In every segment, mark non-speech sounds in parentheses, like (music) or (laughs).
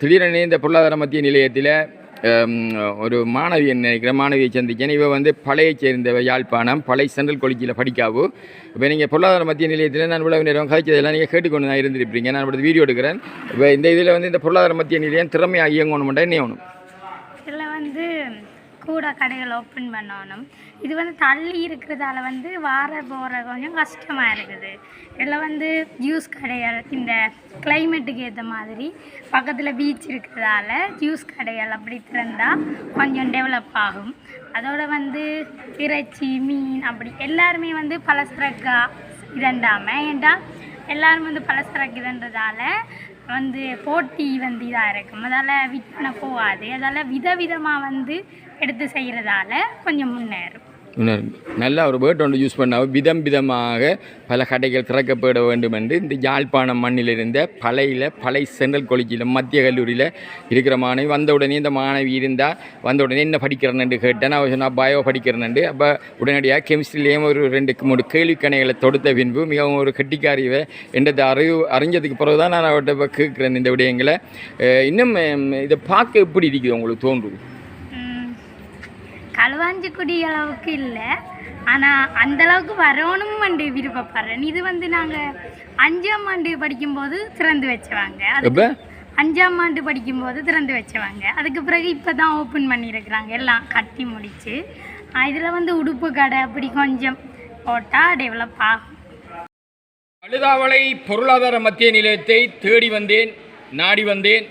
திடீரென இந்த பொருளாதார மத்திய நிலையத்தில் ஒரு மாணவியை நினைக்கிற மாணவியை சந்திச்சேன் இவ வந்து பழைய சேர்ந்தவ யாழ்ப்பாணம் பழைய சென்ட்ரல் காலேஜில் படிக்காவு. இப்போ நீங்கள் பொருளாதார மத்திய நிலையத்தில் நான் இவ்வளவு நேரம் கதைச்சதெல்லாம் நீங்கள் கேட்டுக்கொண்டு தான் இருந்திருப்பீங்க. நான் இப்படி வீடியோ எடுக்கிறேன். இப்போ இந்த இதில் வந்து இந்த பொருளாதார மத்திய நிலையம் திறமையாக இயங்கணுமெண்டா என்ன கூட கடைகள் ஓப்பன் பண்ணணும். இது வந்து தள்ளி இருக்கிறதால வந்து வார போகிற கொஞ்சம் கஷ்டமாக இருக்குது. இதில் வந்து ஜூஸ் கடைகள் இந்த கிளைமேட்டுக்கு ஏற்ற மாதிரி பக்கத்தில் பீச் இருக்கிறதால ஜூஸ் கடைகள் அப்படி திறந்தால் கொஞ்சம் டெவலப் ஆகும். அதோட வந்து இறைச்சி மீன் அப்படி எல்லாருமே வந்து பலசரக்கா இதண்டாமல் ஏன்டா? எல்லோரும் வந்து பலசரக்கு இதன்றதால வந்து போட்டி வந்து இதாக இருக்கும். அதால் விற்பனை போகாது. அதால் விதவிதமாக வந்து எடுத்து செய்கிறதால கொஞ்சம் முன்னேறும். நல்ல ஒரு வேர்ட் ஒன்று யூஸ் பண்ண விதம் விதமாக பல கடைகள் திறக்கப்பட வேண்டும் என்று இந்த யாழ்ப்பாணம் மண்ணில் இருந்த பழையில் பழைய சென்ட்ரல் காலேஜில் மத்திய கல்லூரியில் இருக்கிற மாணவி வந்தவுடனே இந்த மாணவி இருந்தால் வந்த உடனே என்ன படிக்கிறேன்னு கேட்டேன். அவன் சொன்னால் பயோ படிக்கிறேன்னு அப்போ உடனடியாக கெமிஸ்ட்ரிலேயும் ஒரு ரெண்டு மூணு கேள்விக்கணைகளை தொடுத்த பின்பு மிகவும் ஒரு கட்டிக்காரியவை என்றதை அறிவு அறிஞ்சதுக்கு பிறகு தான் நான் அவர்கிட்ட இப்போ கேட்குறேன் இந்த விடயங்களை. இன்னும் இதை பார்க்க எப்படி இருக்குது உங்களுக்கு தோன்றும்? களுவாஞ்சிக்குடி அளவுக்கு இல்லை. ஆனால் அந்த அளவுக்கு வரணும் வந்து விருப்பப்படுறேன். இது வந்து நாங்கள் அஞ்சாம் ஆண்டு படிக்கும்போது திறந்து வச்சவாங்க. அது இப்போ அஞ்சாம் ஆண்டு படிக்கும்போது திறந்து வச்சவாங்க. அதுக்கு பிறகு இப்போ தான் ஓப்பன் பண்ணியிருக்கிறாங்க. எல்லாம் கட்டி முடிச்சு. இதில் வந்து உடுப்பு கடை அப்படி கொஞ்சம் போட்டால் டெவலப் ஆகும். அழுதாவளை பொருளாதார மத்திய நிலையத்தை தேடி வந்தேன் நாடி வந்தேன்.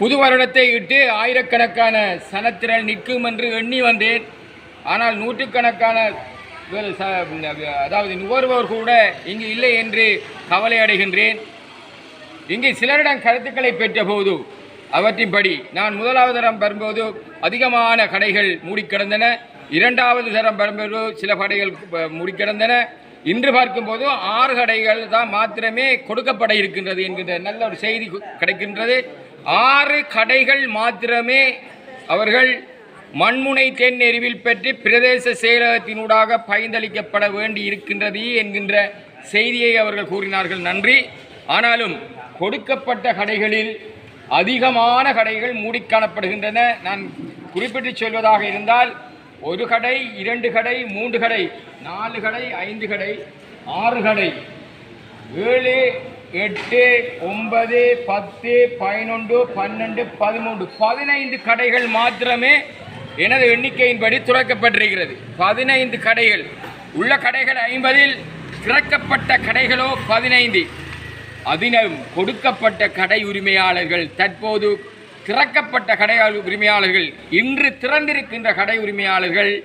புது வருடத்தை இட்டு ஆயிரக்கணக்கான சனத்திரள் நிற்கும் என்று எண்ணி வந்தேன். ஆனால் நூற்றுக்கணக்கான அதாவது நுகர்வோர் கூட இங்கு இல்லை என்று கவலை அடைகின்றேன். இங்கு சிலரிடம் கருத்துக்களை பெற்றபோது அவற்றின்படி நான் முதலாவது தரம் வரும்போது அதிகமான கடைகள் மூடிக்கிடந்தன. இரண்டாவது தரம் வரும்போது சில கடைகள் மூடிக்கிடந்தன. இன்று பார்க்கும்போது ஆறு கடைகள் தான் மாத்திரமே கொடுக்கப்பட இருக்கின்றது என்கின்ற நல்ல ஒரு செய்தி கிடைக்கின்றது. ஆறு கடைகள் மாத்திரமே அவர்கள் மண்முனை தென் எரிவில் பெற்று பிரதேச செயலகத்தினூடாக பயந்தளிக்கப்பட வேண்டி இருக்கின்றது என்கின்ற செய்தியை அவர்கள் கூறினார்கள். நன்றி. ஆனாலும் கொடுக்கப்பட்ட கடைகளில் அதிகமான கடைகள் மூடி காணப்படுகின்றன நான் குறிப்பிட்டு சொல்வதாக இருந்தால் ஒரு கடை இரண்டு கடை மூன்று கடை நாலு கடை ஐந்து கடை ஆறு கடை ஏழு எட்டு ஒன்பது பத்து பதினொன்று பன்னெண்டு பதிமூன்று. பதினைந்து கடைகள் மாத்திரமே எனது எண்ணிக்கையின்படி துறக்கப்பட்டிருக்கிறது. பதினைந்து கடைகள். உள்ள கடைகள் ஐம்பதில் திறக்கப்பட்ட கடைகளோ பதினைந்து. அதினம் கொடுக்கப்பட்ட கடை உரிமையாளர்கள் தற்போது திறக்கப்பட்ட கடை உரிமையாளர்கள் இன்று திறந்திருக்கின்ற கடை உரிமையாளர்கள்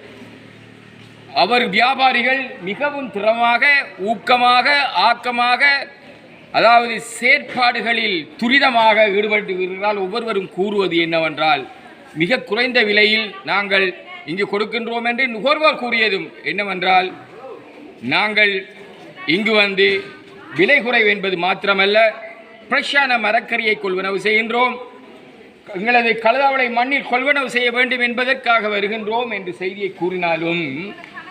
அவர் வியாபாரிகள் மிகவும் திறமாக ஊக்கமாக ஆக்கமாக அதாவது செயற்பாடுகளில் துரிதமாக ஈடுபட்டுகிறால் ஒவ்வொருவரும் கூறுவது என்னவென்றால் மிக குறைந்த விலையில் நாங்கள் இங்கு கொடுக்கின்றோம் என்று நுகர்வோர் கூறியதும் என்னவென்றால் நாங்கள் இங்கு வந்து விலை குறைவு என்பது மாத்திரமல்ல ஃப்ரெஷ்ஷான மரக்கறியை கொள்வனவு செய்கின்றோம் எங்களது கலதாவளை மண்ணில் கொள்வனவு செய்ய வேண்டும் என்பதற்காக வருகின்றோம் என்று செய்தியை கூறினாலும்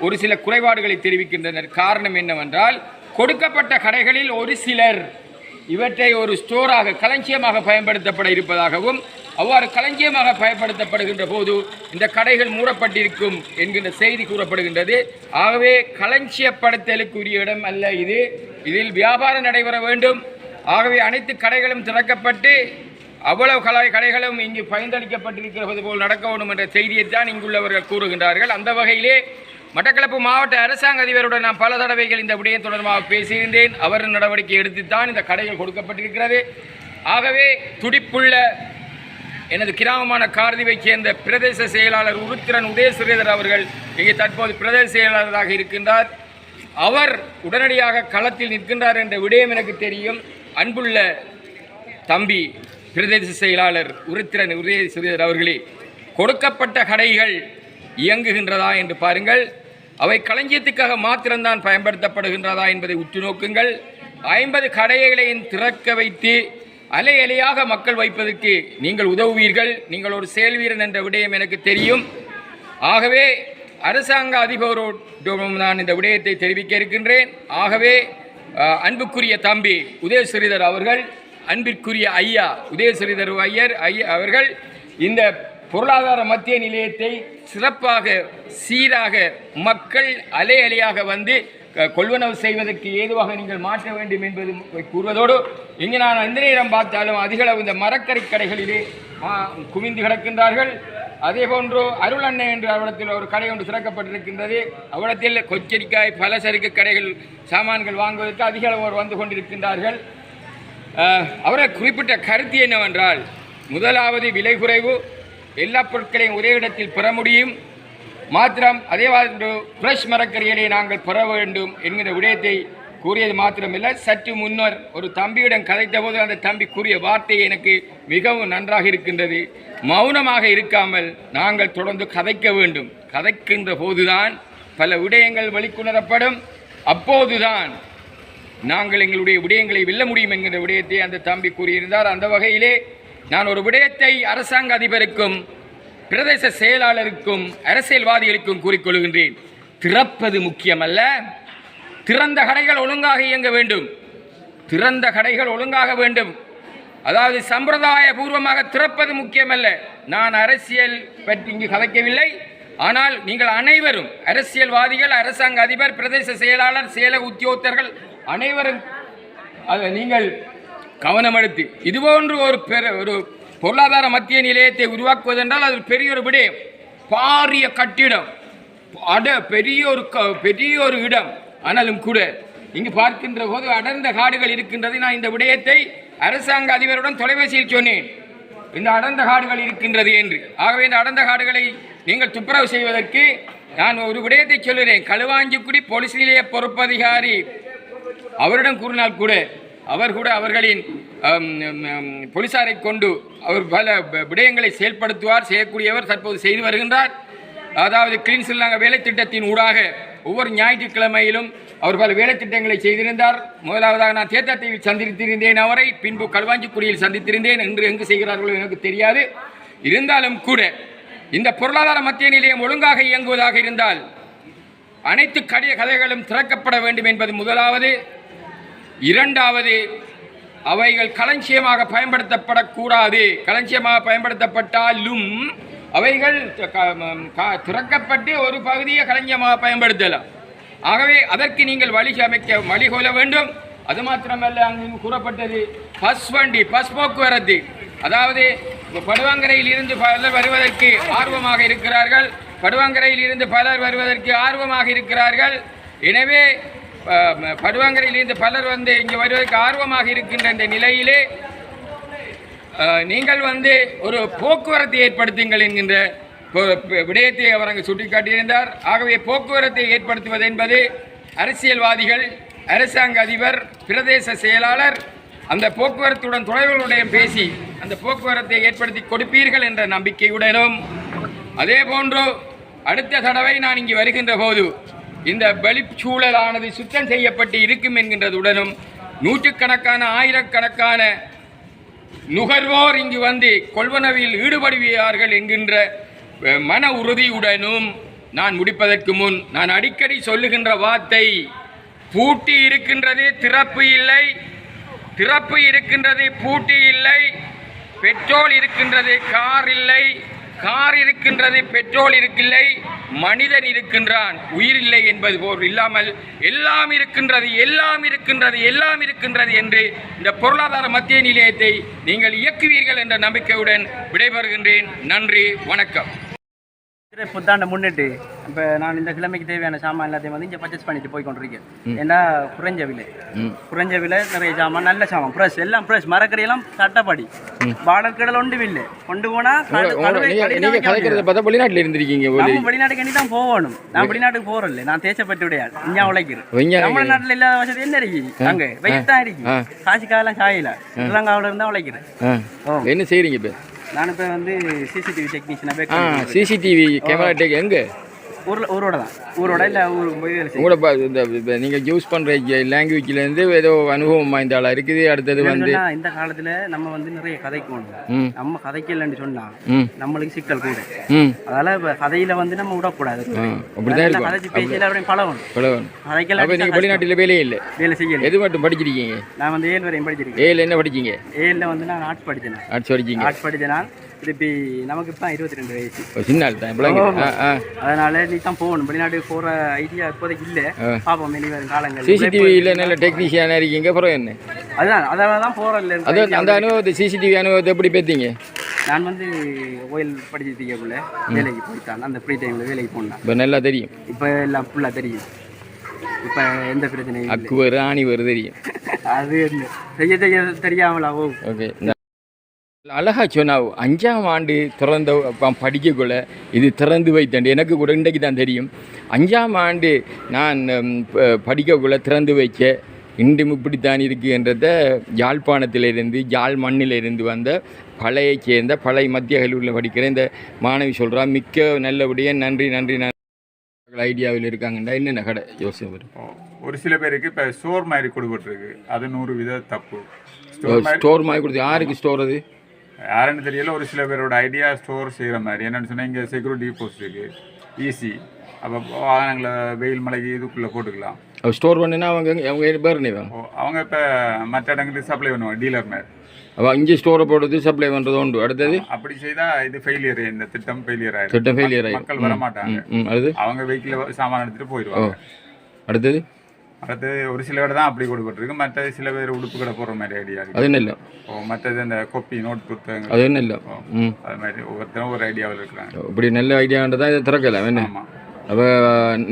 ஒரு சில குறைபாடுகளை தெரிவிக்கின்றனர். காரணம் என்னவென்றால் கொடுக்கப்பட்ட கடைகளில் ஒரு சிலர் இவற்றை ஒரு ஸ்டோராக களஞ்சியமாக பயன்படுத்தப்பட இருப்பதாகவும் அவ்வாறு களஞ்சியமாக பயன்படுத்தப்படுகின்ற போது இந்த கடைகள் மூடப்பட்டிருக்கும் என்கின்ற செய்தி கூறப்படுகின்றது. ஆகவே களஞ்சியப்படுத்தலுக்குரிய இடம் அல்ல இது. இதில் வியாபாரம் நடைபெற வேண்டும். ஆகவே அனைத்து கடைகளும் திறக்கப்பட்டு அவ்வளவு கலை கடைகளும் இங்கு பயந்தளிக்கப்பட்டிருக்கிறது போல் நடக்க வேண்டும் என்ற செய்தியைத்தான் இங்குள்ளவர்கள் கூறுகின்றார்கள். அந்த வகையிலே மட்டக்களப்பு மாவட்ட அரசாங்க அதிபருடன் நான் பல தடவைகள் இந்த விடயம் தொடர்பாக பேசியிருந்தேன். அவர் நடவடிக்கை எடுத்துத்தான் இந்த கடைகள் கொடுக்கப்பட்டிருக்கிறது. ஆகவே துடிப்புள்ள எனது கிராமமான கார்திவைச் சேர்ந்த பிரதேச செயலாளர் உருத்திரன் உதயசுரேதர் அவர்கள் இங்கே தற்போது பிரதேச செயலாளராக இருக்கின்றார். அவர் உடனடியாக களத்தில் நிற்கின்றார் என்ற விடயம் எனக்கு தெரியும். அன்புள்ள தம்பி பிரதேச செயலாளர் உருத்திரன் உதயசுரேதர் அவர்களே கொடுக்கப்பட்ட கடைகள் இயங்குகின்றதா என்று பாருங்கள். அவை களஞ்சியத்துக்காக மாத்திரம்தான் பயன்படுத்தப்படுகின்றதா என்பதை உற்று நோக்குங்கள். ஐம்பது கடைகளையும் திறக்க வைத்து அலை அலையாக மக்கள் வைப்பதற்கு நீங்கள் உதவுவீர்கள். நீங்கள் ஒரு செயல்வீரன் என்ற விடயம் எனக்கு தெரியும். ஆகவே அரசாங்க அதிபரோடும் நான் இந்த விடயத்தை தெரிவிக்க இருக்கின்றேன். ஆகவே அன்புக்குரிய தம்பி உதய அவர்கள் அன்பிற்குரிய ஐயா உதயஸ்ரீதர் ஐயர் ஐயா அவர்கள் இந்த பொருளாதார மத்திய நிலையத்தை சிறப்பாக சீராக மக்கள் அலை அலையாக வந்து க- கொள்வனவு செய்வதற்கு ஏதுவாக நீங்கள் மாற்ற வேண்டும் என்பது கூறுவதோடு இங்கே நான் எந்த நேரம் பார்த்தாலும் அதிகளவு இந்த மரக்கறி கடைகளிலே குவிந்து கிடக்கின்றார்கள். அதே போன்று அருள் அன்னை என்ற அவலத்தில் ஒரு கடை ஒன்று திறக்கப்பட்டிருக்கின்றது. அவலத்தில் கொச்சரிக்காய் பலசரக்கு கடைகள் சாமான்கள் வாங்குவதற்கு அதிக வந்து கொண்டிருக்கின்றார்கள். அவரை குறிப்பிட்ட கருத்து என்னவென்றால் முதலாவது விலை குறைவு எல்லா பொருட்களையும் ஒரே இடத்தில் பெற முடியும். மாத்திரம் அதே மாதிரி ஃப்ரெஷ் மரக்கறிகளை நாங்கள் பெற வேண்டும் என்கிற விடயத்தை கூறியது மாத்திரமில்லை. சற்று முன்னர் ஒரு தம்பியிடம் கதைத்தபோது அந்த தம்பி கூறிய வார்த்தை எனக்கு மிகவும் நன்றாக இருக்கின்றது. மௌனமாக இருக்காமல் நாங்கள் தொடர்ந்து கதைக்க வேண்டும். கதைக்கின்ற போதுதான் பல விடயங்கள் வெளிக்கொணரப்படும். அப்போதுதான் நாங்கள் எங்களுடைய விடயங்களை வெல்ல முடியும் என்கிற விடயத்தை அந்த தம்பி கூறியிருந்தார். அந்த வகையிலே நான் ஒரு விடயத்தை அரசாங்க அதிபருக்கும் பிரதேச செயலாளருக்கும் அரசியல்வாதிகளுக்கும் கூறிக்கொள்கின்றேன் திறப்பது முக்கியமல்ல. திறந்த கடைகள் ஒழுங்காக இயங்க வேண்டும். திறந்த கடைகள் ஒழுங்காக வேண்டும். அதாவது சம்பிரதாய பூர்வமாக திறப்பது முக்கியமல்ல. நான் அரசியல் பற்றி இங்கு கதைக்கவில்லை. ஆனால் நீங்கள் அனைவரும் அரசியல்வாதிகள் அரசாங்க அதிபர் பிரதேச செயலாளர் செயலக உத்தியோகத்தர்கள் அனைவரும் அதை நீங்கள் கவனமெடுத்து இது இதுபோன்று ஒரு பெரு ஒரு பொருளாதார மத்திய நிலையத்தை உருவாக்குவதென்றால் அது பெரிய ஒரு விடயம் பாரிய கட்டிடம். அட பெரிய ஒரு க- பெரிய ஒரு இடம். ஆனாலும் கூட இங்கு பார்க்கின்ற போது அடர்ந்த காடுகள் இருக்கின்றது. நான் இந்த விடயத்தை அரசாங்க அதிபருடன் தொலைபேசியில் சொன்னேன். இந்த அடர்ந்த காடுகள் இருக்கின்றது என்று. ஆகவே இந்த அடர்ந்த காடுகளை நீங்கள் துப்புரவு செய்வதற்கு நான் ஒரு விடயத்தை சொல்கிறேன் களுவாஞ்சிக்குடி போலீஸ் நிலைய பொறுப்பதிகாரி. அவரிடம் கூறினால் கூட அவர் கூட அவர்களின் போலீசாரை கொண்டு அவர் பல விடயங்களை செயல்படுத்துவார் செய்யக்கூடியவர் தற்போது செய்து வருகின்றார். அதாவது கிளீன் சில்லாங்க வேலை திட்டத்தின் ஊடாக ஒவ்வொரு ஞாயிற்றுக்கிழமையிலும் அவர் பல வேலை திட்டங்களை செய்திருந்தார். முதலாவதாக நான் தேத்தாத்தீவில் சந்தித்திருந்தேன் அவரை பின்பு களுவாஞ்சிக்குடியில் சந்தித்திருந்தேன். என்று எங்கு செய்கிறார்களோ எனக்கு தெரியாது. இருந்தாலும் கூட இந்த பொருளாதார மத்திய நிலையம் ஒழுங்காக இயங்குவதாக இருந்தால் அனைத்து கடிய கதைகளும் திறக்கப்பட வேண்டும் என்பது முதலாவது. இரண்டாவது அவைகள் களஞ்சியமாக பயன்படுத்தப்படக்கூடாது. களஞ்சியமாக பயன்படுத்தப்பட்டாலும் அவைகள் திறக்கப்பட்டு ஒரு பகுதியை களஞ்சியமாக பயன்படுத்தலாம். ஆகவே அதற்கு நீங்கள் வழி அமைக்க வழிகொள்ள வேண்டும். அது மாத்திரமல்ல அங்கு கூறப்பட்டது பஸ் வண்டி பஸ் போக்குவரத்து. அதாவது படுவாங்கரையில் இருந்து பலர் வருவதற்கு ஆர்வமாக இருக்கிறார்கள். படுவாங்கரையில் இருந்து பலர் வருவதற்கு ஆர்வமாக இருக்கிறார்கள். எனவே படுவாங்கரையிலிருந்து பலர் வந்து இங்கே வருவதற்கு ஆர்வமாக இருக்கின்ற இந்த நிலையிலே நீங்கள் வந்து ஒரு போக்குவரத்தை ஏற்படுத்துங்கள் என்கின்ற விடயத்தை அவர் அங்கு சுட்டிக்காட்டியிருந்தார். ஆகவே போக்குவரத்தை ஏற்படுத்துவது என்பது அரசியல்வாதிகள் அரசாங்க அதிபர் பிரதேச செயலாளர் அந்த போக்குவரத்துடன் தொலைவர்களுடைய பேசி அந்த போக்குவரத்தை ஏற்படுத்தி கொடுப்பீர்கள் என்ற நம்பிக்கையுடனும் அதே போன்று அடுத்த தடவை நான் இங்கு வருகின்ற போது இந்த வெளிச்சூழலானது சுத்தம் செய்யப்பட்டு இருக்கும் என்கின்றதுடனும் நூற்றுக்கணக்கான ஆயிரக்கணக்கான நுகர்வோர் இங்கு வந்து கொள்வனவில் ஈடுபடுவார்கள் என்கின்ற மன உறுதியுடனும் நான் முடிப்பதற்கு முன் நான் அடிக்கடி சொல்லுகின்ற வார்த்தை பூட்டி இருக்கின்றது திறப்பு இல்லை. திறப்பு இருக்கின்றது பூட்டி இல்லை. பெட்ரோல் இருக்கின்றது கார் இல்லை. கார் இருக்கின்றது பெட்ரோல் இருக்கில்லை மனிதன் இருக்கின்றான் உயிர் இல்லை என்பது போல் இல்லாமல் எல்லாம் இருக்கின்றது எல்லாம் இருக்கின்றது எல்லாம் இருக்கின்றது என்று இந்த பொருளாதார மத்திய நிலையத்தை நீங்கள் இயக்குவீர்கள் என்ற நம்பிக்கையுடன் விடைபெறுகின்றேன். நன்றி வணக்கம். சித்திரை புத்தாண்டை முன்னிட்டு இப்போ நான் இந்த கிழமைக்கு தேவையான சாமான் எல்லாத்தையும் வந்து இங்கே பர்ச்சேஸ் பண்ணிட்டு போய் கொண்டிருக்கேன் ஏன்னா குறைஞ்ச விலை. குறைஞ்ச விலை நிறைய சாமான் நல்ல சாமான். ஃப்ரெஷ் எல்லாம் ஃப்ரெஷ் மரக்கறியெல்லாம் சட்டப்படி. வாழக்கடல் ஒன்று இல்லை கொண்டு போனா கடு- கடுவை- கடையில வைக்க வேண்டியது. பார்த்தா வெளிநாட்டில் இருந்திருக்கீங்க நம்ம வெளிநாட்டுக்கு இனி தான் போகணும். நான் வெளிநாட்டுக்கு போறேன் நான் தேசப்பட்டு விடையாது இங்கே உழைக்கிறேன் நம்ம நாட்டுல இல்லாத வசதி என்ன இருக்கு? அங்க வெயில் தான் இருக்கு. காசு காலம் சாயல. ஸ்ரீலங்காவில இருந்தா உழைக்கிறேன். என்ன செய்கிறீங்க இப்போ? நான் இப்போ வந்து சிசிடிவி டெக்னீஷியனாக சிசிடிவி கேமரா டேக் எங்கே? ஊரில் ஊரோட தான். ஊரோட இல்லை உங்களோட ப- இந்த இப்ப நீங்க யூஸ் பண்ற லாங்குவேஜ்ல இருந்து ஏதோ அனுபவம் வாய்ந்த ஆளா இருக்குது அடுத்தது வந்து இந்த காலத்தில் நம்ம வந்து நிறைய கதைக்கணும் நம்ம கதைக்கலன்னு சொன்னா ம். நம்மளுக்கு சிக்கல் கூட. அதனால இப்போ கதையில வந்து நம்ம விடக்கூடாது. அப்படிதான் இருக்கும். கதைச்சு பேச்சியில் அப்படியே பழகணும். பழகணும். கதைக்கல அப்போ நீங்கள் வெளிநாட்டில் வேலையே இல்லை. வேலை செய்யல. எது மட்டும் படிச்சிருக்கீங்க? நான் வந்து ஏழு வரையும் படிச்சிருக்கேன். ஏல என்ன படிச்சீங்க? ஏழில் வந்து நான் ஆர்ட்ஸ் படித்தேன். ஆர்ட்ஸ் படிச்சீங்க. ஆர்ட்ஸ் படித்தேன் திருப்பி நமக்கு இப்போ இருபத்தி ரெண்டு வயசு சின்ன ஆள் தான் அதனால நீ தான் போகணும். வெளிநாட்டுக்கு போகிற ஐடியா இப்போதைக்கு இல்லை. பார்ப்போம் இனி வரும் காலங்கள். சிசிடிவியில் நல்ல டெக்னீஷியனாக இருக்கீங்க அப்புறம் என்ன? அதுதான் அதனால தான் போகிறதில்ல அது அந்த அனுபவத்தை சிசிடிவி அனுபவத்தை எப்படி பேத்தீங்க? நான் வந்து ஓயில் படிச்சுட்டு இருக்கக்குள்ள வேலைக்கு போயிட்டான். அந்த ஃப்ரீ டைமில் வேலைக்கு போனேன். இப்போ நல்லா தெரியும். இப்போ எல்லாம் ஃபுல்லாக தெரியும். இப்போ எந்த பிரச்சனையும் இல்லை. அக்கு வரு ஆணி வரு தெரியும். (laughs) அது என்ன? செய்ய செய்ய தெரியாமலா ஓகே அழகா சொன்னா அஞ்சாம் ஆண்டு திறந்த படிக்கக்குள்ள இது திறந்து வைத்தேன். எனக்கு கூட இன்றைக்கு தான் தெரியும். அஞ்சாம் ஆண்டு நான் படிக்கக்குள்ள திறந்து வைக்க இன்றும் இப்படித்தான் இருக்குன்றத யாழ்ப்பாணத்திலிருந்து யாழ் மண்ணிலிருந்து வந்த பழைய சேர்ந்த பழைய மத்திய கல்லூரியில் படிக்கிற இந்த மாணவி சொல்கிறா மிக்க நல்லபடியாக நன்றி நன்றி நன்றி ஐடியாவில் இருக்காங்கண்டா என்னென்ன கடை யோசனை ஓ, ஒரு சில பேருக்கு இப்போ ஸ்டோர் மாதிரி கொடுக்கப்பட்டிருக்கு. அது நூறு வித தப்பு. ஸ்டோர் மாதிரி கொடுத்து யாருக்கு ஸ்டோர் அது? யாருன்னு தெரியல ஒரு சில பேரோட ஐடியா ஸ்டோர் செய்கிற மாதிரி என்னன்னு சொன்னால் இங்கே செக்யூரிட்டி போஸ்ட் ஈஸி அப்போ வாகனங்களை வெயில் மலைக்கு இதுக்குள்ளே போட்டுக்கலாம் ஸ்டோர் பண்ணுனா அவங்க அவங்க பேர் அவங்க இப்போ மற்ற இடங்களுக்கு சப்ளை பண்ணுவாங்க டீலர் மாதிரி அவள் இங்கே ஸ்டோரை போடுறது சப்ளை பண்ணுறது உண்டு அடுத்தது அப்படி செய்தால் இது ஃபெயிலியர் இந்த திட்டம் ஃபெயிலியர் ஆயிடும் திட்டம் failure ஆயிடும். மக்கள் வர மாட்டாங்க ம், ம் அடுத்து அவங்க வெஹிக்கிள் சாமான் எடுத்துகிட்டு போயிடுவாங்க அடுத்தது அடுத்து ஒரு சில கடை தான் அப்படி கொடுக்கப்பட்டிருக்கு மற்ற சில பேர் உடுப்பு கடை போடுற மாதிரி ஐடியா இருக்கு. அது என்ன இல்லை. ஓ மற்றது அந்த கொப்பி நோட் புத்தகங்கள். அது என்ன இல்லை. அது மாதிரி ஒவ்வொருத்தரும் ஒரு ஐடியாவில் இருக்கிறாங்க. இப்படி நல்ல ஐடியான்றதா இதை திறக்கலாம் என்ன? அப்போ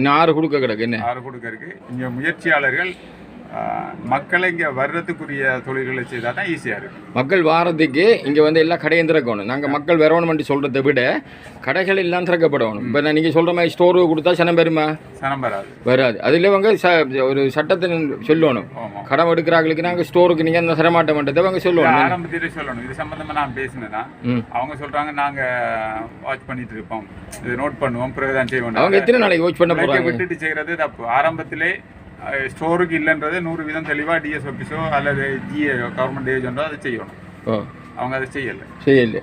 நாறு கொடுக்க கிடக்கு என்ன? ஆறு கொடுக்க இருக்கு. இங்கே முயற்சியாளர்கள் மக்களை இங்கே வர்றதுக்குரிய தொழில்களை செய்தால் தான் ஈஸியாக இருக்கு. மக்கள் வாரத்துக்கு இங்கே வந்து எல்லா கடையும் திறக்கணும். நாங்கள் மக்கள் வரணும்னு சொல்கிறத விட கடைகள் எல்லாம் திறக்கப்படணும். இப்போ நான் நீங்கள் சொல்கிற மாதிரி ஸ்டோரு கொடுத்தா சனம் பெருமா சனம் வராது. வராது. அதில் இவங்க ச ஒரு சட்டத்தை சொல்லணும். கடன் எடுக்கிறாங்களுக்கு நாங்கள் ஸ்டோருக்கு நீங்கள் அந்த தரமாட்ட மாட்டதை அவங்க சொல்லணும் ஆரம்பத்திலே சொல்லணும். இது சம்பந்தமா நான் பேசினேன்னா. அவங்க சொல்றாங்க நாங்க வாட்ச் பண்ணிட்டு இருப்போம். இது நோட் பண்ணுவோம் பிறகுதான் செய்வோம் அவங்க எத்தனை நாளைக்கு வாட்ச் பண்ண போகிறாங்க விட்டுட்டு செய்யறது தப்பு. ஆரம்பத்திலே ஸ்டோருக்கு இல்லைன்றது நூறு வீதம் தெளிவா டிஎஸ் ஆஃபீஸோ அல்லது ஜிஏ கவர்மெண்ட் ஏஜென்ட்டோ அதை செய்யணும். ஓ அவங்க அதை செய்யலை. செய்யல.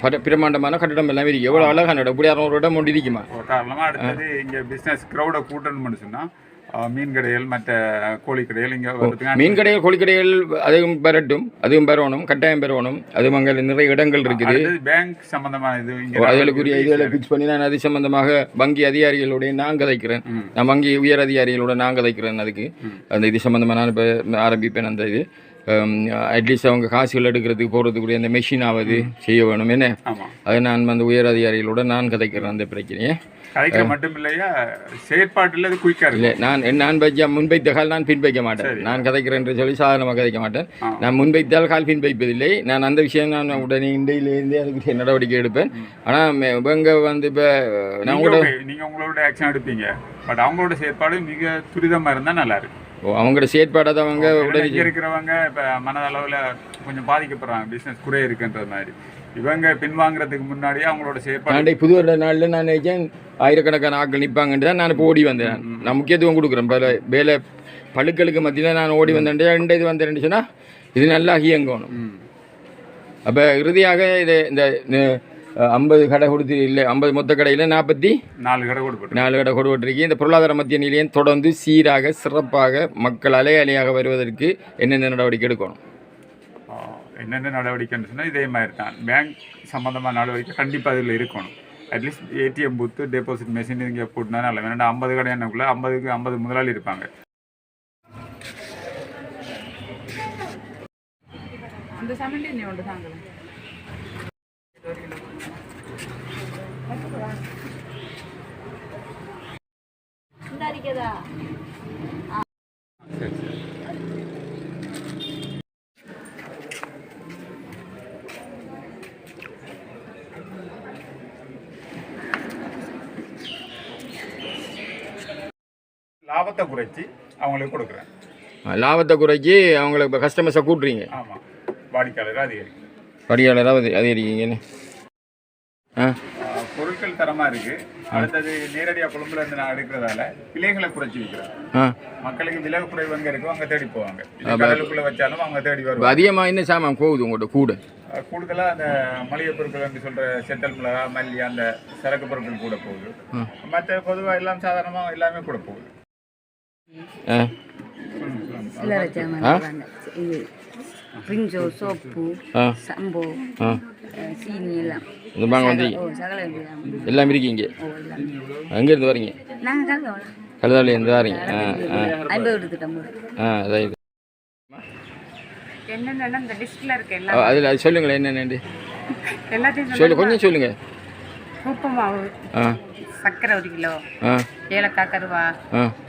பட பிரமாண்டமான கட்டடம் எல்லாம் இருக்கு. எவ்வளோ அழகான இடம். இப்படி அறுநூறு இடம் ஒன்று இருக்குமா ஒரு காரணமா அடுத்தது இங்க பிசினஸ் க்ரௌடை கூட்டணும்னு சொன்னா அஹ், மீன் கடைகள் மற்ற கோழி கடைகள் இங்க மீன் கடைகள் கோழி கடைகள் அதுவும் பெறட்டும் அதுவும் பெறணும் கட்டாயம் பெறணும். அது அங்கே நிறைய இடங்கள் இருக்குது. பேங்க் சம்பந்தமான இது அதுகளுக்குரிய இதுகளை ஃபிக்ஸ் பண்ணி நான் அது சம்பந்தமாக வங்கி அதிகாரிகளுடைய நான் கதைக்கிறேன். நான் வங்கி உயர் அதிகாரிகளோட நான் கதைக்கிறேன் அதுக்கு. அந்த இது சம்பந்தமாக நான் இப்போ ஆரம்பிப்பேன் அந்த இது. அட்லீஸ்ட் அவங்க காசுகள் எடுக்கிறதுக்கு போகிறதுக்குரிய அந்த மெஷின் ஆவது செய்ய வேணும் என்ன? அதை நான் அந்த உயர் அதிகாரிகளோட நான் கதைக்கிறேன் அந்த பிரச்சனையை. கதைக்க மட்டும் இல்லையா செயற்பாட்டுல அது குயிக்கா இல்லை நான் நான் வைக்க முன்வைத்த கால் நான் பின்பைக்க மாட்டேன். நான் கதைக்கிறேன் என்று சொல்லி சாதாரணமாக கதைக்க மாட்டேன். நான் முன்வைத்தால் கால் பின்பைப்பதில்லை நான் அந்த விஷயம் நான் உடனே இண்டையிலேருந்தே அதுக்கு நடவடிக்கை எடுப்பேன். ஆனால் இவங்க வந்து இப்போ நான் கூட okay, நீங்க உங்களோட ஆக்ஷன் எடுப்பீங்க. பட் அவங்களோட செயற்பாடு மிக துரிதமா இருந்தா நல்லா அவங்களோட செயற்பாடை தான் அவங்க உடனே இருக்கிறவங்க இப்ப மனதளவுல கொஞ்சம் பாதிக்கப்படுறாங்க. பிசினஸ் குறைய இருக்குன்றது மாதிரி. இவங்க பின்வாங்குறதுக்கு முன்னாடியே அவங்களோட செயற்பாடு புது வருட நாளில் நான் நினைச்சேன் ஆயிரக்கணக்கான ஆட்கள் நிற்பாங்கன்ட்டு தான் நான் ஓடி வந்தேன். நான் முக்கியத்துவம் கொடுக்குறேன். பல வேலை பழுக்களுக்கு மத்தியில் நான் ஓடி வந்தேன். ரெண்டு இது வந்தேன்னு சொன்னால் இது நல்லா இயங்கணும். அப்போ இறுதியாக இது இந்த ஐம்பது கடை கொடுத்து இல்லை ஐம்பது மொத்த கடையில் நாற்பத்தி நாலு கடை கொடுப்பட்டு நாலு கடை கொடுபட்டிருக்கு இந்த பொருளாதார மத்திய நிலையம் தொடர்ந்து சீராக சிறப்பாக மக்கள் அலை அலையாக வருவதற்கு என்னென்ன நடவடிக்கை எடுக்கணும்? என்னென்ன நடவடிக்கைன்னு சொன்னால் இதே மாதிரி தான் பேங்க் சம்மந்தமான நடவடிக்கை கண்டிப்பாக அதில் இருக்கணும். At least ATM booth deposit machine இங்கே போட்டுனா நல்ல வேணா ஐம்பது கடை ஐம்பதுக்கு ஐம்பது முதலாளி இருப்பாங்க. அந்த சமண்டி நீ ஒன்று தாங்கலாம். லாபத்தை குறைச்சி அவங்களுக்கு கொடுக்குறேன். லாபத்தை குறைச்சி அவங்களுக்கு இப்போ கஸ்டமர்ஸை கூட்டுறீங்க. ஆமாம் வாடிக்கையாளர் அதிகரிக்கும் படியாளராக அதிகரிக்கீங்கன்னு ஆ? பொருட்கள் தரமா இருக்கு. அடுத்தது நேரடியா கொழும்புல இருந்து நான் எடுக்கிறதால விலைகளை குறைச்சி விற்கிறேன் மக்களுக்கு விலை குறைவு எங்க இருக்கோ அங்க தேடி போவாங்க. கடலுக்குள்ள வச்சாலும் அவங்க தேடி வருவாங்க. அதிகமாக என்ன சாமான் போகுது உங்கள்கிட்ட கூட. அஹ் கூடுதலா அந்த மளிகை பொருட்கள் என்று சொல்ற செத்தல் மிளகா மல்லி அந்த சரக்கு பொருட்கள் கூட போகுது. மற்ற பொதுவா எல்லாம் சாதாரணமா எல்லாமே கூட போகுது. சில்லறை? வாங்க. இது பிரிஞ்சோ சோப்பு சம்போ சீனி எல்லாம். இந்த பாங்க வந்து ஓ சகல சாமான். எல்லாம் இருக்கீங்க எங்கேருந்து வரீங்க? நாங்கள் கழுதாவிலேருந்து வரீங்க. ஆ ஆ. ஆ அதான் என்னென்னா இந்த லிஸ்ட்டில் இருக்க எல்லா அதில் அது சொல்லுங்களேன் என்னென்னு எல்லாத்தையும் சொல்லு கொஞ்சம் சொல்லுங்க. உப்பு மாவு ஆ. சர்க்கரை ஒரு கிலோ ஏலக்காய் கருவா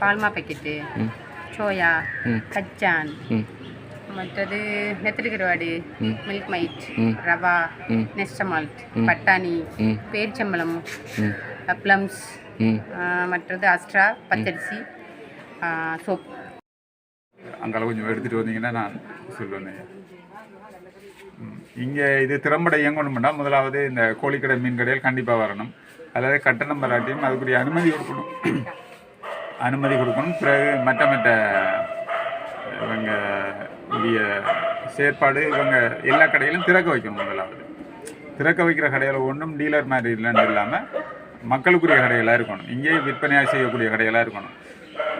பால்மா பாக்கெட்டு. சோயா. கச்சான் மற்றது நெத்திலி கருவாடு. Milk might. ரவா ம். நெஸ்ட மால்ட் பட்டாணி ம். பேரிச்சம்பழம் ம் ப்ளம்ஸ் மற்றது அஸ்ட்ரா பச்சரிசி சோப் அங்கால கொஞ்சம் எடுத்துட்டு வந்தீங்கன்னா நான் சொல்லுவேன். இங்க இது திறம்பட இயங்கணும்னா முதலாவது இந்த கோழிக்கடை மீன் கடையில் கண்டிப்பா வரணும் அதாவது கட்டணம் வராட்டியும் அதுக்குரிய அனுமதி கொடுக்கணும். அனுமதி கொடுக்கணும். பிறகு மற்ற மற்ற இவங்க உரிய செயற்பாடு இவங்க எல்லா கடையிலும் திறக்க வைக்கணும் முதலாவது. திறக்க வைக்கிற கடையில் ஒன்றும் டீலர் மாதிரி இல்லைன்னு இல்லாமல் மக்களுக்குரிய கடைகளாக இருக்கணும். இங்கேயே விற்பனையாக செய்யக்கூடிய கடைகளாக இருக்கணும்.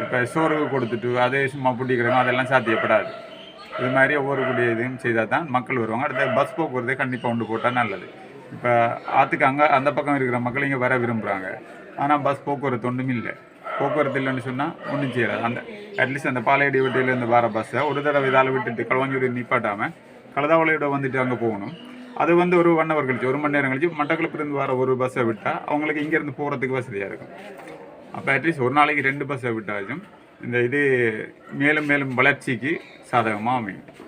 இப்போ சோறு கொடுத்துட்டு அதே சும்மா பிடிக்கிறோமோ அதெல்லாம் சாத்தியப்படாது. இது மாதிரி ஒவ்வொரு கூடிய இதையும் செய்தால் தான் மக்கள் வருவாங்க. அடுத்தது பஸ் போக்குவரத்தை கண்டிப்பாக உண்டு போட்டால் நல்லது. இப்போ ஆற்றுக்கு அங்கே அந்த பக்கம் இருக்கிற மக்கள் இங்கே வர விரும்புகிறாங்க ஆனால் பஸ் போக்குவரத்து ஒன்றும் இல்லை. போக்குவரத்து இல்லைன்னு சொன்னால் ஒன்றும் செய்யறாது. அந்த அட்லீஸ்ட் அந்த பாலையடி வீட்டிலேருந்து வர பஸ்ஸை ஒரு தடவை இதால் விட்டுட்டு களவாஞ்சூரி நிப்பாட்டாமல் கலதாவளையோட வந்துட்டு அங்கே போகணும். அது வந்து ஒரு ஒன் ஹவர் கழிச்சு ஒரு மணி நேரம் கழிச்சு மட்டக்களப்பிலிருந்து வர ஒரு பஸ்ஸை விட்டால் அவங்களுக்கு இங்கேருந்து போகிறதுக்கு வசதியாக இருக்கும். அப்போ அட்லீஸ்ட் ஒரு நாளைக்கு ரெண்டு பஸ்ஸை விட்டாச்சும் இந்த இது மேலும் மேலும் வளர்ச்சிக்கு சாதகமாக அமையும்.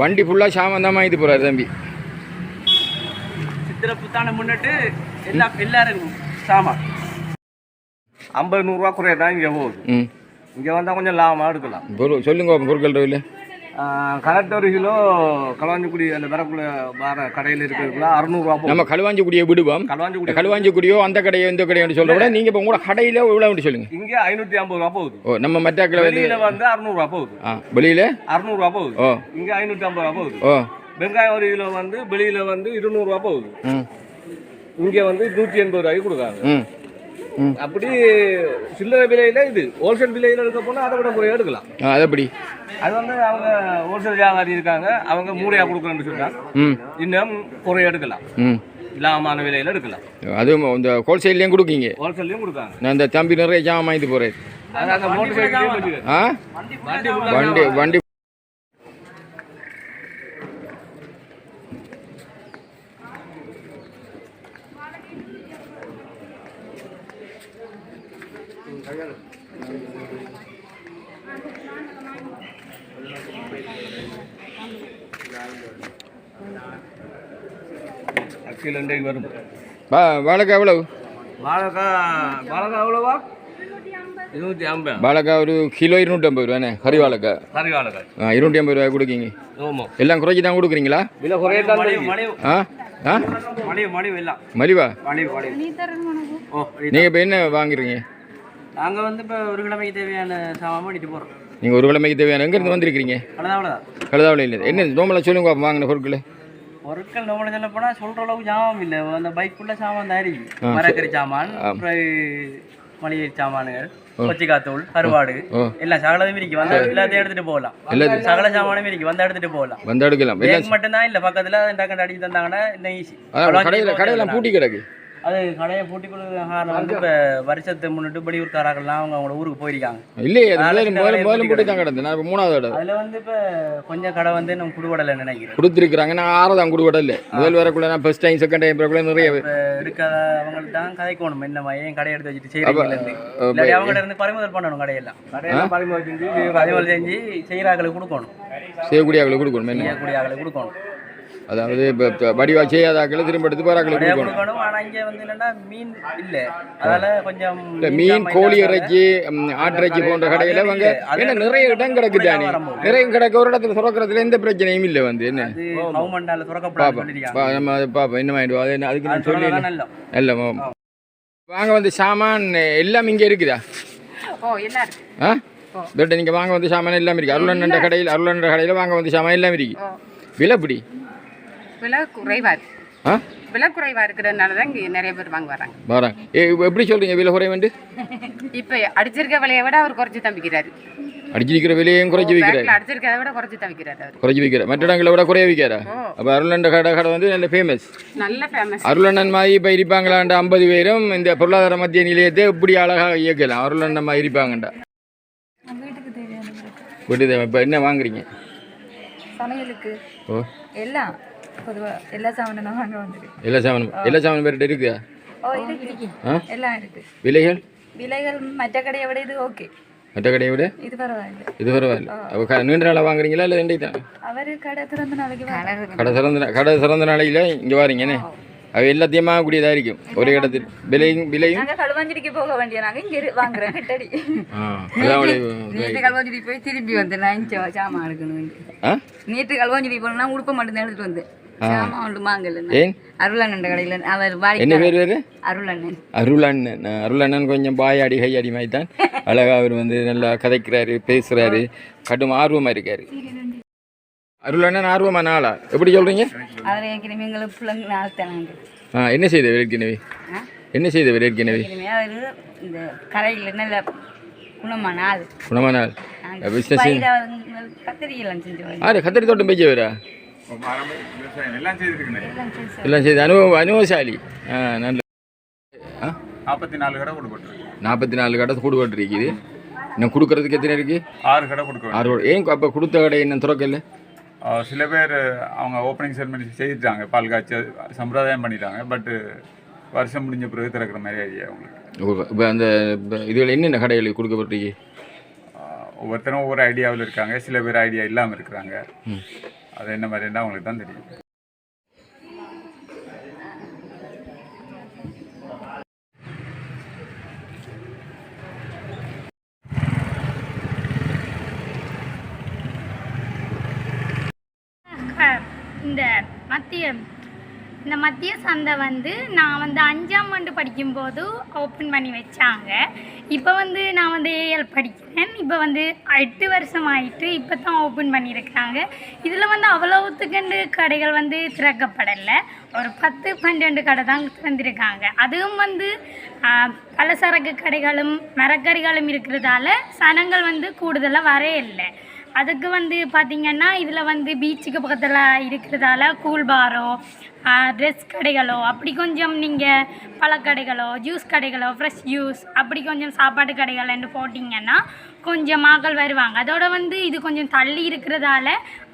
வண்டி ஃபுல்லாக சாமான் தான் இது போகிறாரு தம்பி. சித்திரை புத்தாண்டை முன்னிட்டு எல்லாம் எல்லாரும் சாமான். ஐம்பது நூறுரூவா குறைய தான் இங்கே போகுது. இங்கே வந்தால் கொஞ்சம் லாபமாக எடுக்கலாம். பொருள் சொல்லுங்க பொருட்கள் ரவில் கரெக்ட் ஒரு கிலோ களவாஞ்சிக்குடி அந்த வரக்குள்ள வர கடையில் இருக்கிறதுக்குள்ள அறுநூறுவா நம்ம களுவாஞ்சிக்குடியை விடுவோம். களவாஞ்சிக்குடி. களுவாஞ்சிக்குடியோ அந்த கடையோ இந்த கடையோன்னு சொல்ல விட நீங்கள் இப்போ உங்களோட கடையில் எவ்வளோ சொல்லுங்க. இங்கே ஐநூற்றி ஐம்பது ரூபா போகுது. ஓ நம்ம மெட்டாக்கில் வந்து வெளியில் வந்து அறுநூறுவா போகுது. ஆ வெளியில்? அறுநூறுவா போகுது. ஓ. இங்கே ஐநூற்றி ஐம்பது ரூபா போகுது. ஓ. வெங்காயம் ஒரு கிலோ வந்து வெளியில் வந்து இருநூறுவா போகுது. ம். இங்கே வந்து நூற்றி எண்பது ரூபாய்க்கு கொடுக்குறாங்க. அப்படி சில்லறை விலையில இது ஹோல்சேல் விலையில எடுக்க போனால் அதை விட குறைய எடுக்கலாம். அது எப்படி? அது வந்து அவங்க ஹோல்சேல் வியாபாரி இருக்காங்க அவங்க மூடையாக கொடுக்குறேன்னு சொன்னாங்க ம். இன்னும் குறைய எடுக்கலாம். ம். லாபமான விலையில எடுக்கலாம். அதுவும் இந்த ஹோல்சேல்லையும் கொடுக்கீங்க? ஹோல்சேல்லையும் கொடுக்காங்க. நான் இந்த தம்பி நிறைய ஜாமான் வாங்கிட்டு ஆ? வண்டி வண்டி அக்கில் ரெண்டைக்கு வரும். வாழைக்காய் எவ்வளவு? வாழைக்காய் வாழைக்காய் எவ்வளோவா? இருநூற்றி ஐம்பது. வாழைக்காய் ஒரு கிலோ ரூபாண்ணே கறி வாழைக்காய். கறி வாழைக்காய். ஆ இருநூற்றி ஐம்பது ரூபாய் கொடுக்கீங்க. ஆமாம் எல்லாம் குறைச்சி தான் கொடுக்குறீங்களா குறைய தான் ஆ ஆ? மலிவு மலிவு எல்லாம். மலிவா? மலிவு மலிவு. ஓ நீங்கள் இப்போ என்ன வாங்குறீங்க? நாங்கள் வந்து இப்போ ஒரு கிழமைக்கு தேவையான சாமான் பண்ணிட்டு போகிறோம் நீங்கள் ஒரு கிழமைக்கு தேவையான எங்கேருந்து வந்திருக்கிறீங்க? அவ்வளோதான் கழுதாவளி இல்லை என்ன நோம்பலை சொல்லுங்க வாங்கின பொருட்கள். பொருட்கள் நம்மள சொல்ல போனால் சொல்கிற அளவுக்கு சாமான் இல்லை. அந்த பைக்குள்ள சாமான் தான் இருக்கு. மரக்கறி சாமான் அப்புறம் மளிகை சாமான்கள் கொச்சிக்காத்தூள் கருவாடு. எல்லாம் சகலதும் இருக்கு. வந்த எல்லாத்தையும் எடுத்துட்டு போகலாம். சகல சாமானும் இருக்கு. வந்தா எடுத்துட்டு போகலாம். வந்து எடுக்கலாம். மட்டும்தான் இல்லை. பக்கத்தில் டக்குன்னு அடிச்சு தந்தாங்கன்னா இன்னும் ஈஸி கடையில் பூட்டி கிடக்கு. அது கடையை பூட்டி கொடுக்குற வந்து இப்போ வருஷத்தை முன்னிட்டு வெளியூர்காரர்கள்லாம் அவங்க அவங்க ஊருக்கு போயிருக்காங்க. இல்லையே முதல்ல முதல்ல கடையை பூட்டி தான் கிடந்து. நான் இப்போ மூணாவது இடம் அதில் வந்து இப்போ கொஞ்சம் கடை வந்து நம்ம குடுவடலை நினைக்கிறேன். கொடுத்துருக்குறாங்க. நான் ஆறாவது கொடுக்கூட இல்லை முதல் வரக்குள்ள நான் ஃபர்ஸ்ட் டைம் செகண்ட் டைம் வரக்குள்ள நிறைய இருக்காத அவங்கள்ட்ட தான் கதைக்கணும். என்ன ஏன் கடை எடுத்து வச்சுட்டு செய்யறீங்களேன்னு இல்லாட்டி அவங்கள்ட்ட இருந்து பறிமுதல் பண்ணணும் கடையெல்லாம். கடையெல்லாம் பறிமுதல் செஞ்சு பறிமுதல் செஞ்சு செய்கிறாக்களுக்கு கொடுக்கணும். செய்யக்கூடிய கொடுக்கணும் செய்யக்கூடிய கொடுக்கணும். அதாவது இப்போ வடிவா செய்யாத ஆக்களை திரும்ப எடுத்து கடையாக கொடுக்கணும். கொடுக்கணும். ஆனால் ஆனால் இங்கே வந்து என்னன்னா மீன் இல்லை. அதால கொஞ்சம் இந்த மீன் கோழி இறைச்சி ஆட்டிறைச்சி போன்ற கடையில அவங்க ஏன்னா நிறைய இடம் கிடக்கு தானே. நிறைய கிடக்கு. ஒரு இடத்துல சுரக்கிறதுல எந்த பிரச்சனையும் இல்லை வந்து. என்ன? அது கவர்மெண்டால திறக்கப்படாது பாப்போம். சொல்லிருக்காங்க. பா நம்ம அதை பாப்போம். என்ன வாங்கிட்டு அது என்ன அதுக்கு அது நான் சொல்லி சொன்னதான் நல்ல. நல்ல மோ- வாங்க வந்து சாமான் எல்லாம் இங்கே இருக்குதா? ஓ எல்லாம் இருக்கு. ஆ? தொட்ட நீங்கள் வாங்க வந்து சாமான் எல்லாம் இருக்கு. அருளண்ணன்ற கடையில் அருளன்ற கடையில் வாங்க வந்து சாமான் எல்லாம் இருக்கு. ஓ. விலை பிடி விலை குறைவா இருக்கு. ஆ? விலை குறைவா இருக்கிறதுனால தான் இங்கே நிறைய பேர் வாங்க வராங்க. ஏ எப்படி சொல்கிறீங்க விலை குறைவண்டு இப்போ அடிச்சிருக்க விலையை விட அவர் குறைச்சி தான் விற்கிறாரு அடிச்சிருக்கிற விலையும் குறைச்சி விற்கிறாரு. அடிச்சிருக்கிறத விட குறைச்சி தான் விற்கிறாரு அவர். குறைச்சி விற்கிற மற்ற இடங்களை விட குறைய விற்கிறாரா? அப்போ அருளண்ட கடை கடை வந்து நல்ல ஃபேமஸ் நல்ல ஃபேமஸ் அருளண்ணன் மாதிரி இப்போ இருப்பாங்களாண்ட ஐம்பது பேரும் இந்த பொருளாதார மத்திய நிலையத்தை இப்படி அழகாக இயக்கலாம். அருளண்ணன் மாதிரி இருப்பாங்கண்டா. வீட்டுக்கு இப்போ என்ன வாங்குறீங்க? சமையலுக்கு. ஓ. எல்லாம். பொதுவாக எல்லா சாமானும் வாங்க வந்துருக்கு எல்லா சாமானும்? எல்லா சாமான் பேர்கிட்ட இருக்குதா ஓ இருக்கு எல்லாம் இருக்கு. விலைகள்? விலைகள் மற்ற கடையை விட இது ஓகே. மற்ற கடையை விட? இது பரவாயில்ல. இது பரவாயில்ல. அப்போ நீண்ட நாளாக வாங்குறீங்களா இல்லை ரெண்டே தான் அவர் கடை திறந்த நாளைக்கு கடை சிறந்த நா- கடை சிறந்த நாளையில் இங்கே வாரீங்கண்ணே அவ எல்லாத்தையும் வாங்கக்கூடியதாக இருக்கும் ஒரே இடத்தில் விலையும் விலையும். நாங்கள் களுவாஞ்சிரிக்கு போக வேண்டிய நாங்கள் இங்கே வாங்குறோம் கிட்டடி. நேற்று களுவாஞ்சிரி போய் திருப்பி வந்தேன் நான் சாமான் எடுக்கணும் நேற்று களுவாஞ்சிரி போனா உடுப்ப மட்டும் எடுத்துட்டு வந்தேன். அருளண்ணன் கொஞ்சம் பாயாடி கையாடி மாதிரி தான் அழகா அவர் வந்து நல்லா கதைக்கிறாரு பேசுறாரு. கடும் ஆர்வமா இருக்காரு. அருளண்ணன் ஆர்வமான ஆளா? எப்படி சொல்றீங்க? அவர் ஏற்கனவே எங்களுக்கு பிள்ளைங்க நாள் தராங்க ஆ என்ன செய்தவர் ஏற்கனவே? என்ன செய்தவர் ஏற்கனவே? அவர் இந்த கரையில் நல்ல குணமான ஆள். குணமான ஆள். பிஸ்னஸ் கத்திரிக்கலாம் செஞ்சு ஆறு கத்திரி தோட்டம் பெய்யவரா எல்லாம் செய்து அனுபவ அனுபவசாலி. ஆ நல்ல நாற்பத்தி நாலு கடை கொடுப்பட்டிருக்கு நாற்பத்தி நாலு கடை கூடுபட்டு இருக்குது இன்னும் கொடுக்கறதுக்கு எத்தனை இருக்கு? ஆறு கடை கொடுக்க. ஆறு ஏன் அப்போ கொடுத்த கடை இன்னும் திறக்கல? சில பேர் அவங்க ஓப்பனிங் செரமனி செய்துட்டாங்க. பால் காய்ச்சி சம்பிரதாயம் பண்ணிட்டாங்க. பட்டு வருஷம் முடிஞ்ச பிறகு திறக்கிற மாதிரி ஐடியா அவங்களுக்கு. இப்போ அந்த இதுல என்னென்ன கடைகளுக்கு கொடுக்கப்பட்டிருக்கு? ஒவ்வொருத்தரும் ஒவ்வொரு ஐடியாவில் இருக்காங்க. சில பேர் ஐடியா இல்லாமல் இருக்கிறாங்க. அது என்ன மாதிரின்னா அவங்களுக்கு தான் தெரியும் க- இந்த மத்திய இந்த மத்திய சந்தை வந்து நான் வந்து அஞ்சாம் ஆண்டு படிக்கும்போது ஓப்பன் பண்ணி வச்சாங்க. இப்போ வந்து நான் வந்து ஏஎல் படிக்கிறேன். இப்போ வந்து எட்டு வருஷம் ஆயிட்டு இப்போ தான் ஓப்பன் பண்ணியிருக்காங்க. இதில் வந்து அவ்வளவுத்துக்கண்டு கடைகள் வந்து திறக்கப்படலை. ஒரு பத்து பன்னெண்டு கடை தான் திறந்திருக்காங்க. அதுவும் வந்து பலசரக்கு கடைகளும் மரக்கறிகளும் இருக்கிறதால சனங்கள் வந்து கூடுதலாக வரையில்லை இல்லை அதுக்கு வந்து பார்த்திங்கன்னா இதில் வந்து பீச்சுக்கு பக்கத்தில் இருக்கிறதால கூல்பாரோ ட்ரெஸ் கடைகளோ அப்படி கொஞ்சம் நீங்கள் பழக்கடைகளோ ஜூஸ் கடைகளோ ஃப்ரெஷ் ஜூஸ் அப்படி கொஞ்சம் சாப்பாடு கடைகள்னு போட்டிங்கன்னா கொஞ்சம் மக்கள் வருவாங்க. அதோட வந்து இது கொஞ்சம் தள்ளி இருக்கிறதால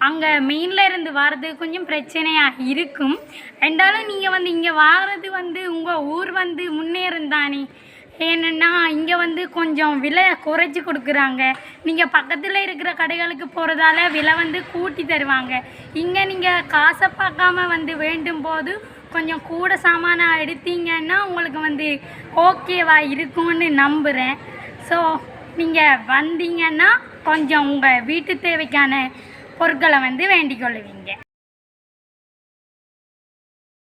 அங்கே மெயினில் இருந்து வர்றது கொஞ்சம் பிரச்சனையாக இருக்கும். ரெண்டாலும் நீங்கள் வந்து இங்கே வாரது வந்து உங்கள் ஊர் வந்து முன்னேறும் தானே. ஏன்னா இங்கே வந்து கொஞ்சம் விலை குறைச்சி கொடுக்குறாங்க. நீங்கள் பக்கத்தில் இருக்கிற கடைகளுக்கு போகிறதால விலை வந்து கூட்டி தருவாங்க. இங்கே நீங்கள் காசை பார்க்காம வந்து வேண்டும் போது கொஞ்சம் கூட சாமானாக எடுத்தீங்கன்னா உங்களுக்கு வந்து ஓகேவா இருக்கும்னு நம்புகிறேன் ஸோ நீங்கள் வந்தீங்கன்னா கொஞ்சம் உங்கள் வீட்டு தேவைக்கான பொருட்களை வந்து வேண்டிக் கொள்ளுவீங்க